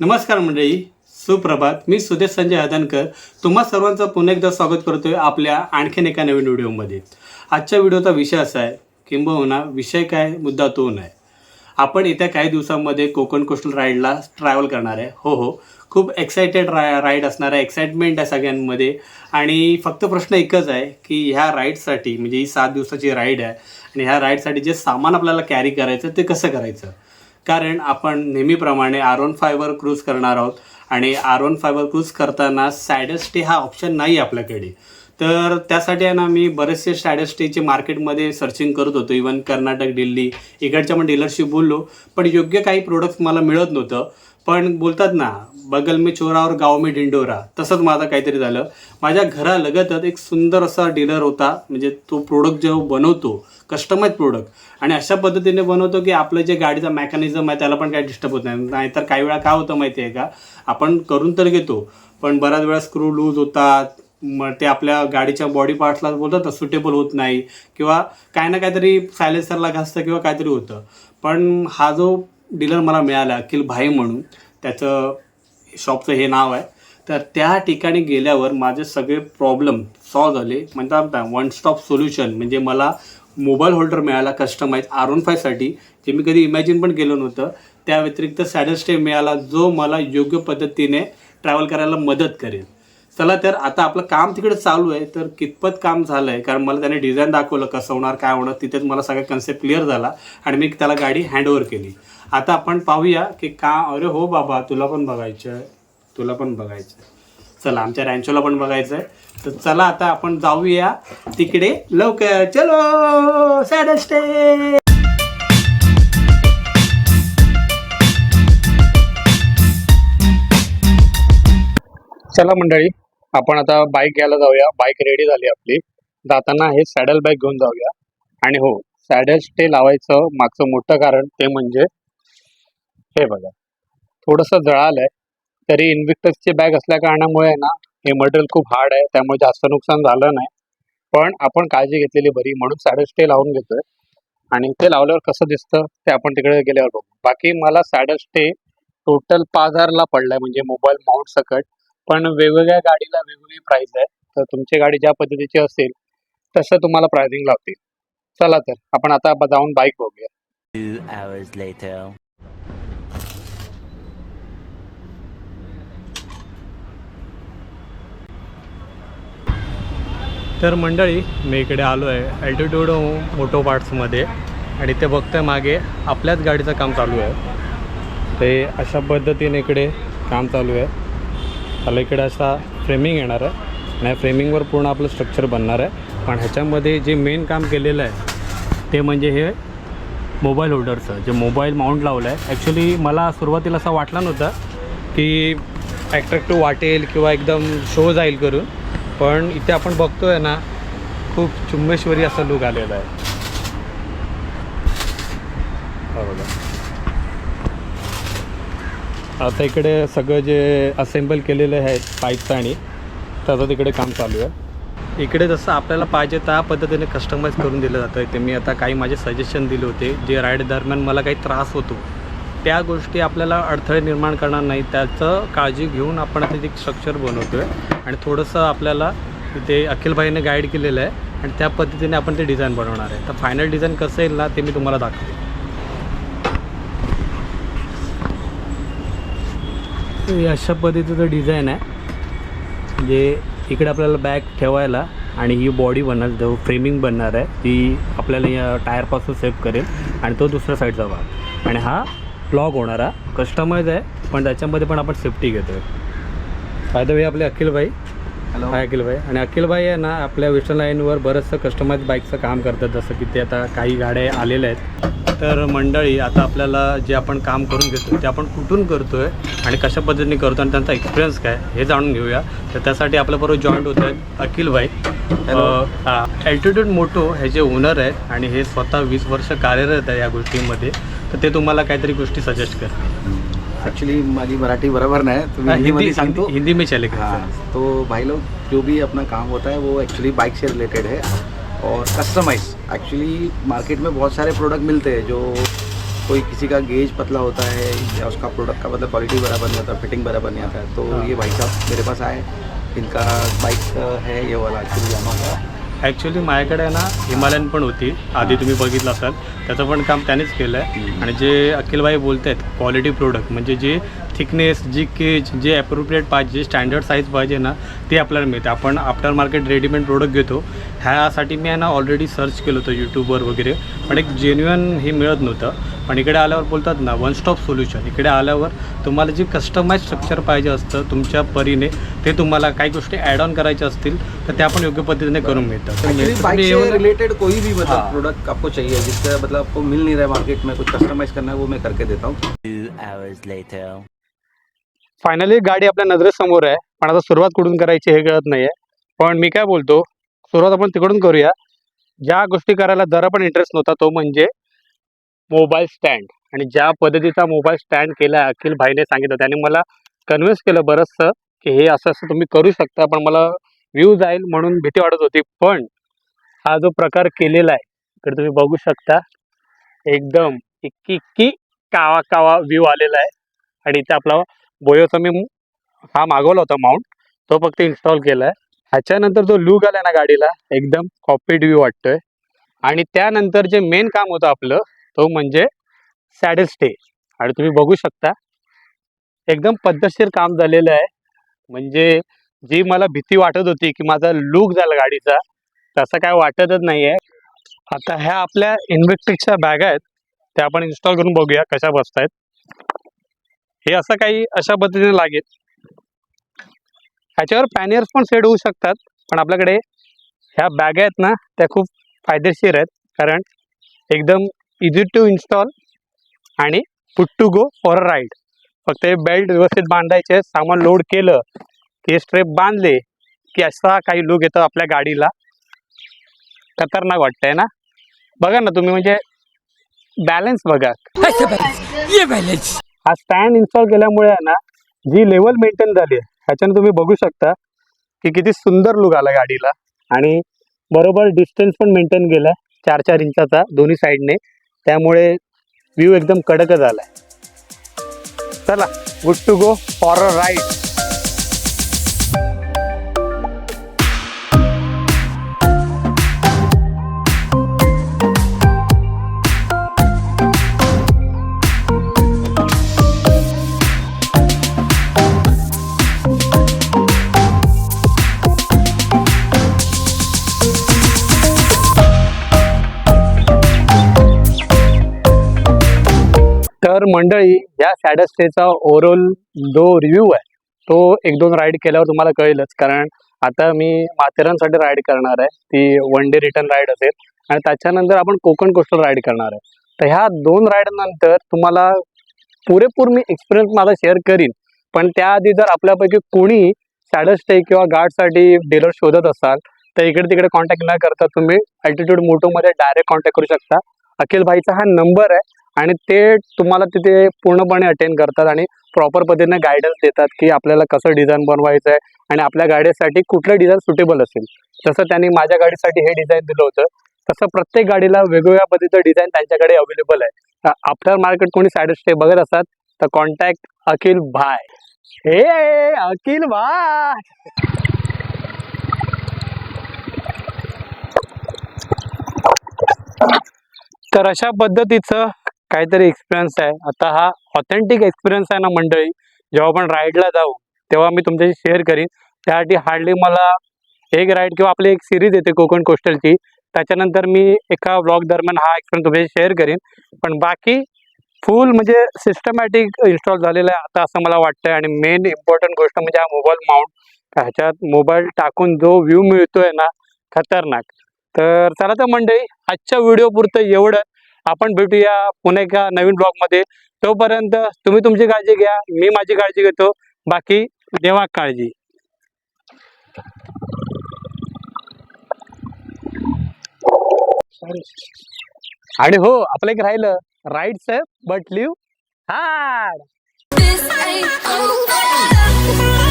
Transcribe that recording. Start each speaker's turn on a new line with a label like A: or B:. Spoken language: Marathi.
A: नमस्कार मंडळी सुप्रभात. मी सुदेश संजय हदनकर. तुम्हा सर्वांचं पुन्हा एकदा स्वागत करतोय आपल्या आणखीन एका नवीन व्हिडिओमध्ये. आजच्या व्हिडिओचा विषय असा आहे किंबहुना विषय काय मुद्दा तो नाही. आपण येत्या काही दिवसांमध्ये कोकण कोस्टल राईडला ट्रॅव्हल करणार आहे. हो हो. खूप एक्सायटेड रा राईड असणार आहे एक्साइटमेंट आहे सगळ्यांमध्ये. आणि फक्त प्रश्न एकच आहे की ह्या राईडसाठी म्हणजे ही सात दिवसाची राईड आहे आणि ह्या राईडसाठी जे सामान आपल्याला कॅरी करायचं ते कसं करायचं? कारण आपण नेहमीप्रमाणे आर वन फायवर क्रूज करणार आहोत आणि आर वन फायवर क्रूज करताना सॅडस्टी हा ऑप्शन नाही आपल्याकडे. तर त्यासाठी आहे ना मी बरेचसे सॅडस्टीचे मार्केटमध्ये सर्चिंग करत होतो. इवन कर्नाटक दिल्ली इकडच्या पण डीलरशी बोललो. पण योग्य काही प्रोडक्ट्स मला मिळत नव्हतं. पण बोलतात ना बगल में चोरा और गाव में ढिंडोरा. तसंच माझं काहीतरी झालं. माझ्या घरालगतच एक सुंदर असा डीलर होता. म्हणजे तो प्रोडक्ट जो बनवतो कस्टमाइज प्रोडक्ट आणि अशा पद्धतीने बनवतो की आपलं जे गाडीचा मेकॅनिझम आहे त्याला पण काही डिस्टर्ब होत नाही. नाहीतर काही वेळा काय होतं माहिती आहे का? आपण करून तर घेतो पण बऱ्याच वेळा स्क्रू लूज होतात. मग ते आपल्या गाडीच्या बॉडी पार्ट्सला बोलतात ना सुटेबल होत नाही. किंवा काय ना काहीतरी सायलेन्सरला घासतं किंवा काहीतरी होतं. पण हा जो डीलर मला मिळाला अखिल भाई म्हणून त्याचं शॉपचं हे नाव आहे. तर त्या ठिकाणी गेल्यावर माझे सगळे प्रॉब्लेम सॉल्व झाले. म्हणतात वन स्टॉप सोल्युशन म्हणजे मला मोबाईल होल्डर मिळाला कस्टमाइज आर वन फायसाठी जे मी कधी इमॅजिन पण केलं नव्हतं. त्या व्यतिरिक्त सॅडस्टे मिळाला जो मला योग्य पद्धतीने ट्रॅव्हल करायला मदत करेल. चला तर आता आपलं काम तिकडे चालू आहे तर कितपत काम झालं आहे कारण मला त्याने डिझाईन दाखवलं कसं होणार काय होणार तिथेच मला सगळा कन्सेप्ट क्लिअर झाला आणि मी त्याला गाडी हँडओव्हर केली. आता आपण पाहूया की का अरे हो बाबा तुला पण बघायचं आहे तुला पण बघायचं आहे चला आमच्या रॅन्चोला पण बघायचं आहे तर चला आता आपण जाऊया तिकडे लवकर. चलो सॅडल स्टे चला मंडळी आपण आता बाईक घ्यायला जाऊया. बाईक रेडी झाली आपली. जाताना हे सॅडल बॅग घेऊन जाऊया. आणि हो सॅडल स्टे लावायचं मागचं मोठं कारण ते म्हणजे हे बघा. थोडंसं जळालंय. तरी इन्व्हिक्टसची बॅग असल्या कारणामुळे आहे ना हे मटेरियल खूप हार्ड आहे. त्यामुळे जास्त नुकसान झालं नाही. पण आपण काळजी घेतलेली बरी. म्हणून सॅडल स्टे लावून घेतोय. आणि ते लावल्यावर कसं दिसतं ते आपण तिकडे गेल्यावर बघू. बाकी मला सॅडल स्टे टोटल पाच हजारला पडलाय. म्हणजे मोबाईल माउंट सकट. पण वेगवेगळ्या गाडीला वेगवेगळी प्राइस आहे तर तुमची गाडी ज्या पद्धतीची असेल तसं तुम्हाला प्राइसिंग लावतील. चला तर आपण आता जाऊन बाईक बघूया. तर मंडळी मी इकडे आलो आहे अल्टिट्यूड मोटो पार्ट्समध्ये आणि ते बघतोय मागे आपल्याच गाडीचं काम चालू आहे. ते अशा पद्धतीने इकडे काम चालू आहे. त्याला इकडे असा फ्रेमिंग येणार आहे. आणि या फ्रेमिंगवर पूर्ण आपलं स्ट्रक्चर बनणार आहे. पण ह्याच्यामध्ये जे मेन काम केलेलं आहे ते म्हणजे हे मोबाईल होल्डरचं जे मोबाईल माउंट लावलं आहे ॲक्च्युली मला सुरुवातीला असं वाटलं नव्हतं की ॲट्रॅक्टिव्ह वाटेल किंवा एकदम शो जाईल करून. पण इथे आपण बघतो आहे ना खूप चुंबेश्वरी असा लुक आलेला आहे. बरोबर आता इकडे सगळं जे असेंबल केलेलं आहे पाईपचं आणि त्याचं तिकडे काम चालू आहे. इकडे जसं आपल्याला पाहिजे त्या पद्धतीने कस्टमाइज करून दिलं जातं इथे. मी आता काही माझे सजेशन दिले होते जे राईड दरम्यान मला काही त्रास होतो. त्या गोष्टी आपल्याला अडथळे निर्माण करणार नाही. त्याचं काळजी घेऊन आपण आता ते स्ट्रक्चर बनवतो आहे आणि थोडंसं आपल्याला तिथे अखिलभाईने गाईड केलेलं आहे. आणि त्या पद्धतीने आपण ते डिझाईन बनवणार आहे. तर फायनल डिझाईन कसं येईल ना ते मी तुम्हाला दाखवतो. अशा पद्धतीचं डिझाईन आहे. जे इकडे आपल्याला बॅग ठेवायला आणि ही बॉडी बनणार जो फ्रेमिंग बनणार आहे ती आपल्याला या टायरपासून सेफ करेल आणि तो दुसऱ्या साईडचा भाग. आणि हा लॉक होणारा कस्टमाइज आहे पण त्याच्यामध्ये पण आपण सेफ्टी घेतो आहे फायदा वे आपले अखिलभाई
B: भाई
A: हाय अखिलभाई. आणि अखिलभाई आहे ना आपल्या वेस्टर्न लाईनवर बरंचसं कस्टमाइज बाईकचं काम करतात. जसं की ते आता काही गाड्या आलेल्या आहेत. तर मंडळी आता आपल्याला जे आपण काम करून घेतो ते आपण कुठून करतो आहे आणि कशा पद्धतीने करतो आणि त्यांचा एक्सपिरियन्स काय हे जाणून घेऊया. तर त्यासाठी आपल्याबरोबर जॉईंट होत आहेत अखिलभाई. अल्टिट्यूड मोटो हे जे ओनर आहेत आणि हे स्वतः वीस वर्ष कार्यरत आहे या गोष्टींमध्ये. तर ते तुम्हाला काहीतरी गोष्टी सजेस्ट करतील
B: एक्चुअली माझी मराठी बराबर नाही. तो मैं हिंदी में सांगतो.
A: हिंदी में चलेगा
B: हाँ तो भाई लोग जो भी अपना काम होता है वो एक्चुअली बाइक से रिलेटेड है. और कस्टमाइज एक्चुअली मार्केट में बहुत सारे प्रोडक्ट मिलते हैं जो कोई किसी का गेज पतला होता है या उसका प्रोडक्ट का मतलब क्वालिटी बराबर नहीं आता फिटिंग बराबर नहीं आता है तो
A: हाँ।
B: ये भाई साहब मेरे पास आए इनका बाइक है ये वाला एक्चुअली यामाहा का
A: ॲक्च्युली माझ्याकडे आहे ना हिमालयन पण होती. आधी तुम्ही बघितलं असाल. त्याचं पण काम त्यानेच केलं आहे. आणि जे अखिलभाई बोलत आहेत क्वालिटी प्रोडक्ट म्हणजे जे थिकनेस जी केज जे ॲप्रोप्रिएट पाहिजे जे स्टँडर्ड साईज पाहिजे ना ते आपल्याला मिळते. आपण आफ्टर मार्केट रेडीमेड प्रोडक्ट घेतो. ह्यासाठी मी ना ऑलरेडी सर्च केलं होतं यूट्यूबवर वगैरे. पण एक जेन्युअन हे मिळत नव्हतं. पण इकडे आल्यावर बोलतात ना वन स्टॉप सोल्युशन इकडे आल्यावर तुम्हाला जे कस्टमाइज स्ट्रक्चर पाहिजे असतं तुमच्या परीने ते तुम्हाला काही गोष्टी ॲड ऑन करायच्या असतील तर ते आपण योग्य पद्धतीने करून मिळतं
B: रिलेटेड कोई भी मतलब। प्रोडक्ट आपको चाहिए जिसका मतलब आपको मिल नहीं रहा है मार्केट में कुछ कस्टमाइज करना है वो मैं करके देता हूँ.
A: फायनली गाडी आपल्या नजरेसमोर आहे. पण आता सुरुवात कुठून करायची हे कळत नाहीये. पण मी काय बोलतो सुरुवात आपण तिकडून करूया. ज्या गोष्टी करायला जरा पण इंटरेस्ट नव्हता तो म्हणजे मोबाईल स्टँड आणि ज्या पद्धतीचा मोबाईल स्टँड केला अखिल भाईने सांगितलं. त्याने मला कन्व्हिन्स केलं बरंचसं की हे असं असं तुम्ही करू शकता पण मला व्ह्यू जाईल म्हणून भीती वाटत होती. पण हा जो प्रकार केलेला आहे इकडे तुम्ही बघू शकता. एकदम इक्की इक्की कावा कावा व्ह्यू आलेला आहे. आणि इथे आपला बोयोचा मी हा मागवला होता माउंट तो फक्त इन्स्टॉल केला आहे ह्याच्यानंतर जो लूक आला ना गाडीला एकदम कॉपीड व्ह्यू वाटतोय. आणि त्यानंतर जे मेन काम होतं आपलं तो म्हणजे सॅडल स्टे आणि तुम्ही बघू शकता एकदम पद्धतशीर काम झालेलं आहे. म्हणजे जी मला भीती वाटत होती की माझा लूक झाला गाडीचा तसं काय वाटतच नाही आहे आता ह्या आपल्या इन्व्हेक्ट्रिकच्या बॅग आहेत त्या आपण इन्स्टॉल करून बघूया कशा बसतायत. हे असं काही अशा पद्धतीने लागेल. ह्याच्यावर पॅनियर्स पण सेट होऊ शकतात पण आपल्याकडे ह्या बॅग आहेत ना त्या खूप फायदेशीर आहेत. कारण एकदम इझी टू इन्स्टॉल आणि put to go for a ride फक्त हे बेल्ट व्यवस्थित बांधायचे सामान लोड केलं की स्ट्रेप बांधले की असा काही लुक येतो आपल्या गाडीला. खतरनाक वाटतंय ना? बघा ना तुम्ही म्हणजे बॅलन्स बघा. हा स्टँड इन्स्टॉल केल्यामुळे आहे ना जी लेवल मेंटेन झाली आहे ह्याच्यानं तुम्ही बघू शकता की किती सुंदर लुक आला गाडीला. आणि बरोबर डिस्टन्स पण मेंटेन केला चार चार इंचाचा दोन्ही साईडने त्यामुळे व्ह्यू एकदम कडकच आला आहे चला good to go for a ride मंडळी या सॅडस स्टेचा ओव्हरऑल जो रिव्ह्यू आहे तो एक दोन राईड केल्यावर तुम्हाला कळेलच. कारण आता मी माथेरानसाठी राईड करणार आहे. ती वन डे रिटर्न राईड असेल. आणि त्याच्यानंतर आपण कोकण कोस्टल राईड करणार आहे. तर ह्या दोन राईड नंतर तुम्हाला पुरेपूर मी एक्सपिरियन्स माझा शेअर करीन. पण त्याआधी जर आपल्यापैकी कोणी सॅडल स्टे किंवा गार्डसाठी डीलर शोधत असाल तर इकडे तिकडे कॉन्टॅक्ट न करता तुम्ही अल्टिट्यूड मोटोमध्ये डायरेक्ट कॉन्टॅक्ट करू शकता. अखिल भाईचा हा नंबर आहे. आणि ते तुम्हाला तिथे पूर्णपणे अटेंड करतात आणि प्रॉपर पद्धतीने गायडन्स देतात की आपल्याला कसं डिझाईन बनवायचं आहे आणि आपल्या गाडीसाठी कुठलं डिझाईन सुटेबल असेल. जसं त्यांनी माझ्या गाडीसाठी हे डिझाईन दिलं होतं तसं प्रत्येक गाडीला वेगवेगळ्या पद्धतीचं डिझाईन त्यांच्याकडे अवेलेबल आहे. आफ्टर मार्केट कोणी साईड स्टे बघत असतात तर कॉन्टॅक्ट अखिल भाय. हे अखिल भाय! तर अशा पद्धतीचं काहीतरी एक्सपिरियन्स आहे. आता हा ऑथेंटिक एक्सपिरियन्स आहे ना मंडळी. जेव्हा आपण राईडला जाऊ तेव्हा मी तुमच्याशी शेअर करीन. त्यासाठी हार्डली मला एक राईड किंवा आपली एक सिरीज येते कोकण कोस्टलची त्याच्यानंतर मी एका ब्लॉग दरम्यान हा एक्सपिरियन्स तुमच्याशी शेअर करीन. पण बाकी फुल म्हणजे सिस्टमॅटिक इन्स्टॉल झालेलं आहे. आता असं मला वाटतंय. आणि मेन इम्पॉर्टंट गोष्ट म्हणजे हा मोबाईल माउंट ह्याच्यात मोबाईल टाकून जो व्ह्यू मिळतोय ना खतरनाक. तर चला तर मंडळी आजच्या व्हिडिओ पुरतं एवढं. आपण भेटूया पुन्हा एका नवीन ब्लॉगमध्ये. तोपर्यंत तुम्ही तुमची काळजी घ्या मी माझी काळजी घेतो. बाकी देवा काळजी. आणि हो आपलं एक राहिलं. राईट्स आहे बट लिव्ह
C: over.